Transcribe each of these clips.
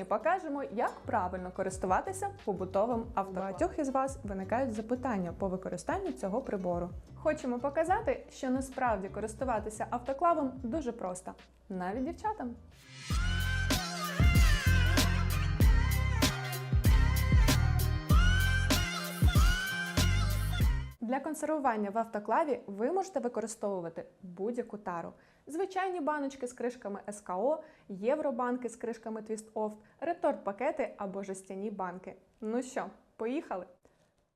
І покажемо, як правильно користуватися побутовим авто. У багатьох із вас виникають запитання по використанню цього прибору. Хочемо показати, що насправді користуватися автоклавом дуже просто, навіть дівчатам. Для консервування в автоклаві ви можете використовувати будь-яку тару. Звичайні баночки з кришками СКО, євробанки з кришками Twist Off, реторт-пакети або жестяні банки. Ну що, поїхали?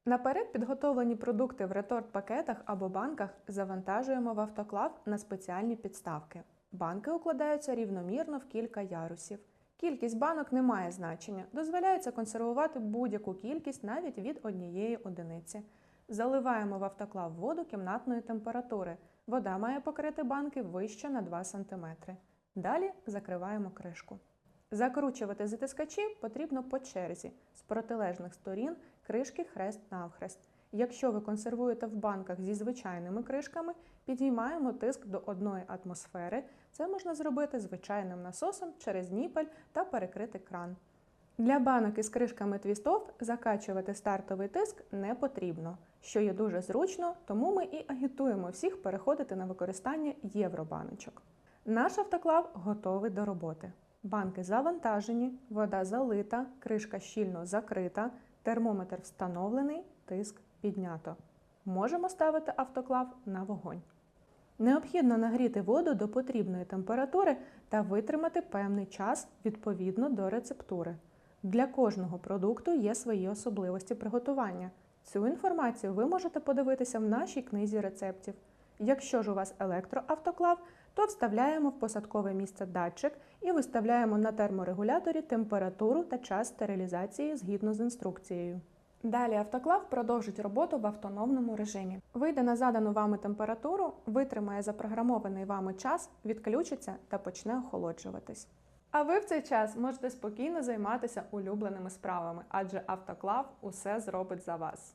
Наперед підготовлені продукти в реторт-пакетах або банках завантажуємо в автоклав на спеціальні підставки. Банки укладаються рівномірно в кілька ярусів. Кількість банок не має значення, дозволяється консервувати будь-яку кількість навіть від однієї одиниці. Заливаємо в автоклав воду кімнатної температури. Вода має покрити банки вище на 2 см. Далі закриваємо кришку. Закручувати затискачі потрібно по черзі з протилежних сторін кришки хрест-навхрест. Якщо ви консервуєте в банках зі звичайними кришками, підіймаємо тиск до 1 атмосфери. Це можна зробити звичайним насосом через ніпель та перекрити кран. Для банок із кришками твістов закачувати стартовий тиск не потрібно, що є дуже зручно, тому ми і агітуємо всіх переходити на використання євробаночок. Наш автоклав готовий до роботи. Банки завантажені, вода залита, кришка щільно закрита, термометр встановлений, тиск піднято. Можемо ставити автоклав на вогонь. Необхідно нагріти воду до потрібної температури та витримати певний час відповідно до рецептури. Для кожного продукту є свої особливості приготування. Цю інформацію ви можете подивитися в нашій книзі рецептів. Якщо ж у вас електроавтоклав, то вставляємо в посадкове місце датчик і виставляємо на терморегуляторі температуру та час стерилізації згідно з інструкцією. Далі автоклав продовжить роботу в автономному режимі. Вийде на задану вами температуру, витримає запрограмований вами час, відключиться та почне охолоджуватись. А ви в цей час можете спокійно займатися улюбленими справами, адже автоклав усе зробить за вас.